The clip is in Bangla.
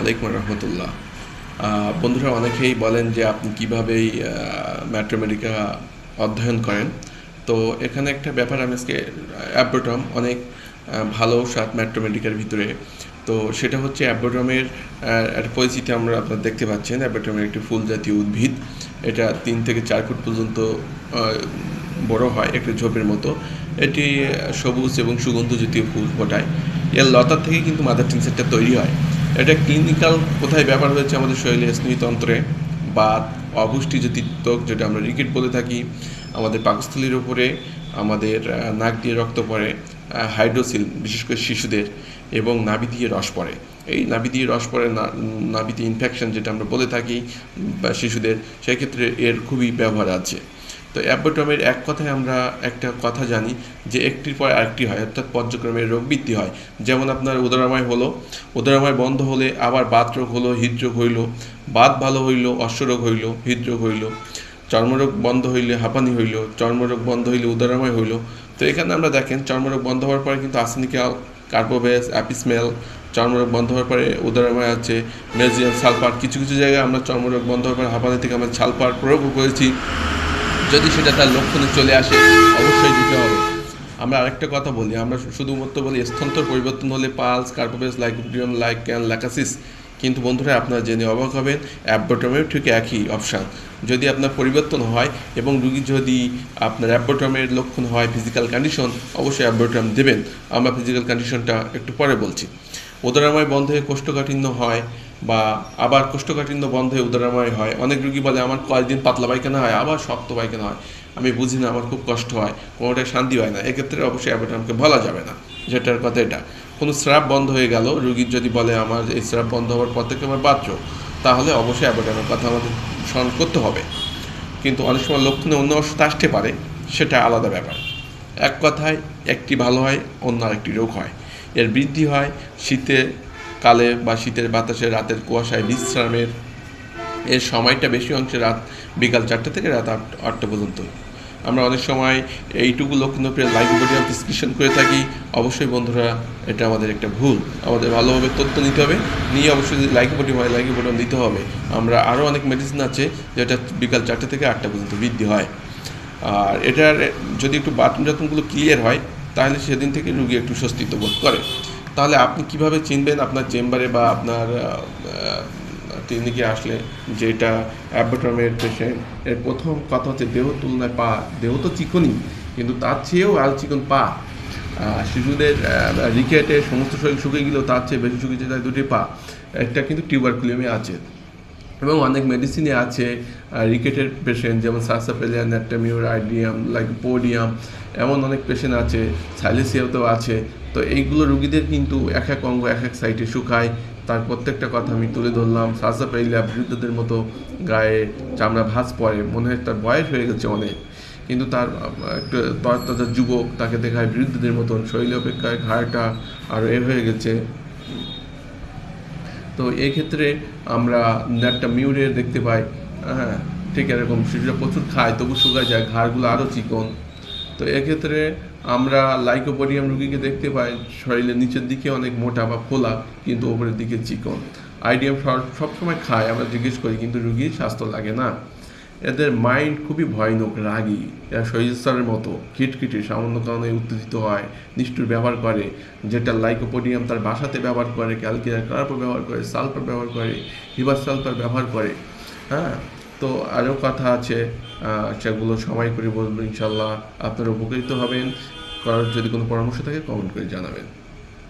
আলাইকুম রহমতুল্লাহ। বন্ধুরা, অনেকেই বলেন যে আপনি কীভাবেই ম্যাট্রোমেডিকা অধ্যয়ন করেন। তো এখানে একটা ব্যাপার আমি আজকে অ্যাব্রোটম, অনেক ভালো সাত ম্যাট্রোমেডিকার ভিতরে। তো সেটা হচ্ছে অ্যাব্রোটমের একটা পরিচিতি আমরা আপনারা দেখতে পাচ্ছেন। অ্যাব্রোটমের একটি ফুল জাতীয় উদ্ভিদ। এটা তিন থেকে চার ফুট পর্যন্ত বড় হয় একটা ঝোপের মতো। এটি সবুজ এবং সুগন্ধ জাতীয় ফুল ফোটায়। এর লতা থেকে কিন্তু মাদার টিনসেটটা তৈরি হয়। এটা ক্লিনিক্যাল কোথায় ব্যবহার হয়েছে আমাদের শরীরে স্নায়ুতন্ত্রে বা অপুষ্টিজাতি ত্বক যেটা আমরা রিকেট বলে থাকি, আমাদের পাকস্থলীর উপরে, আমাদের নাক দিয়ে রক্ত পড়ে হাইড্রোসিল, বিশেষ করে শিশুদের, এবং নাভি দিয়ে রস পড়ে। এই নাভি দিয়ে রস পড়ে নাভিতে ইনফেকশন যেটা আমরা বলে থাকি শিশুদের, সেক্ষেত্রে এর খুবই ব্যবহার আছে। তো অ্যাবোটমের এক কথায় আমরা একটা কথা জানি যে একটির পর আরেকটি হয়, অর্থাৎ পর্যক্রমে রোগ বৃদ্ধি হয়। যেমন আপনার উদরাময় হলো, উদরাময় বন্ধ হলে আবার বাত রোগ হলো, হৃদরোগ হইল, বাত ভালো হইল, অশ্বরোগ হইল, হৃদরোগ হইল, চর্মরোগ বন্ধ হইলে হাঁপানি হইল, চর্মরোগ বন্ধ হইলে উদরাময় হইল। তো এখানে আমরা দেখেন, চর্মরোগ বন্ধ হওয়ার পরে কিন্তু আসনিক্যাল কার্বোভেস অ্যাপিসমেল, চর্মরোগ বন্ধ হওয়ার পরে উদরাময় আছে মেজিয়াম সালফার, কিছু কিছু জায়গায় আমরা চর্মরোগ বন্ধ হওয়ার পরে হাঁপানি থেকে আমরা সালফার প্রয়োগও করেছি। যদি সেটা তার লক্ষণে চলে আসে, অবশ্যই দিতে হবে। আমরা আরেকটা কথা বলি, আমরা শুধুমাত্র বলি স্থন্তর পরিবর্তন হলে পালস কার্বোভেস লাইকোপিডিয়াম লাইক্যান ল্যাকাসিস কিন্তু বন্ধুরা, আপনারা জেনে অবাক হবেন, অ্যাবডোটমের ঠিক একই অপশান। যদি আপনার পরিবর্তন হয় এবং রুগী যদি আপনার অ্যাবডোটমের লক্ষণ হয় ফিজিক্যাল কন্ডিশন অবশ্যই অ্যাবডোটম দেবেন। আমরা ফিজিক্যাল কন্ডিশনটা একটু পরে বলছি। উদরাময় বন্ধ হয়ে কোষ্ঠকাঠিন্য হয় বা আবার কোষ্ঠকাঠিন্য বন্ধ হয়ে উদরাময় হয়। অনেক রুগী বলে, আমার কয়েকদিন পাতলা পায়খানা হয়, আবার শক্ত পায়খানা হয়। আমি বুঝি না, আমার খুব কষ্ট হয়, কোনোটাই শান্তি হয় না। এক্ষেত্রে অবশ্যই অ্যাবোটামকে বলা যাবে না। যেটার কথা এটা। কোনো স্রাব বন্ধ হয়ে গেল রুগীর যদি বলে, আমার এই স্রাব বন্ধ হওয়ার পর থেকে আমার বাচ্চ তাহলে অবশ্যই অ্যাবোটামের কথা আমাদের স্মরণ করতে হবে। কিন্তু অনেক সময় লক্ষণে অন্য অসুস্থ আসতে পারে, সেটা আলাদা ব্যাপার। এক কথায়, একটি ভালো হয়, অন্য আরেকটি রোগ হয়। এর বৃদ্ধি হয়, শীতে কালে বা শীতের বাতাসে রাতের কুয়াশায় বিশ্রামের এর সময়টা বেশি অংশে রাত, বিকাল চারটে থেকে রাত আট, আটটা পর্যন্ত। আমরা অনেক সময় এইটুকু লক্ষণ পেয়ে লাইকোপোডিয়াম প্রেসক্রিপশন করে থাকি। অবশ্যই বন্ধুরা, এটা আমাদের একটা ভুল। আমাদের ভালোভাবে তথ্য নিতে হবে। নিয়ে অবশ্যই যদি লাইকোপোডিয়াম হয় লাইকোপোডিয়াম দিতে হবে। আমরা আরও অনেক মেডিসিন আছে যেটা বিকাল চারটে থেকে আটটা পর্যন্ত বৃদ্ধি হয়। আর এটার যদি একটু বাটন টাথরুমগুলো ক্লিয়ার হয়, তাহলে সেদিন থেকে রুগী একটু স্বস্তিত্ব বোধ করে। তাহলে আপনি কীভাবে চিনবেন আপনার চেম্বারে বা আপনার ক্লিনিকে আসলে যেটা অ্যাবোটমের পেশেন্ট? এর প্রথম কথা হচ্ছে দেহ তুলনায় পা, দেহ তো চিকনই, কিন্তু তার চেয়েও আল চিকন পা। শিশুদের রিকেটে সমস্ত শরীর শুকিয়ে গেলেও তার চেয়ে বেশি শুকিয়ে যায় দুটি পা। একটা কিন্তু টিউবারকুলিয়ামে আছে। এবং অনেক মেডিসিনে আছে রিকেটের পেশেন্ট যেমন সাসাপেলিয়ান ন্যাটামিউর আইডিয়াম লাইক পোডিয়াম এমন অনেক পেশেন্ট আছে সাইলেসিয়াতেও আছে। তো এইগুলো রুগীদের কিন্তু এক এক অঙ্গ, এক এক সাইডে শুকায়। তার প্রত্যেকটা কথা আমি তুলে ধরলাম। সাসাপেলিয়া বৃদ্ধদের মতো গায়ে চামড়া ভাঁজ পড়ে, মনে হয় তার বয়স হয়ে গেছে অনেক। কিন্তু তার একটু তরতাজা যুবক, তাকে দেখায় বৃদ্ধদের মতন। শৈলী অপেক্ষায় ঘাড়টা আরও এ হয়ে গেছে। তো এই ক্ষেত্রে আমরা একটা মিউরে দেখতে পাই হ্যাঁ ঠিক এরকম শিশুরা প্রচুর খায়, তবু শুকায় যায়, ঘাড়গুলো আরও চিকন। তো এক্ষেত্রে আমরা লাইকোপোডিয়াম রুগীকে দেখতে পাই, শরীরের নিচের দিকে অনেক মোটা বা ফোলা কিন্তু ওপরের দিকে চিকন। আইডিয়াম সবসময় খায়, আমরা জিজ্ঞেস করি, কিন্তু রুগীর স্বাস্থ্য লাগে না। এদের মাইন্ড খুবই ভয়ানক, রাগী। এরা শৈস্তরের মতো, খিটখিটে, সামান্য কারণে উত্তেজিত হয়, নিষ্ঠুর ব্যবহার করে। যেটা লাইকোপোডিয়াম তার বাসাতে ব্যবহার করে ক্যালকিয়ার কার্পো ব্যবহার করে, সালফার ব্যবহার করে হিবার সালফার ব্যবহার করে। হ্যাঁ? তো আরও কথা আছে সেগুলো সময় করে বলব ইনশাল্লাহ। আপনারা উপকৃত হবেন। কারোর যদি কোনো পরামর্শ থাকে কমেন্ট করে জানাবেন।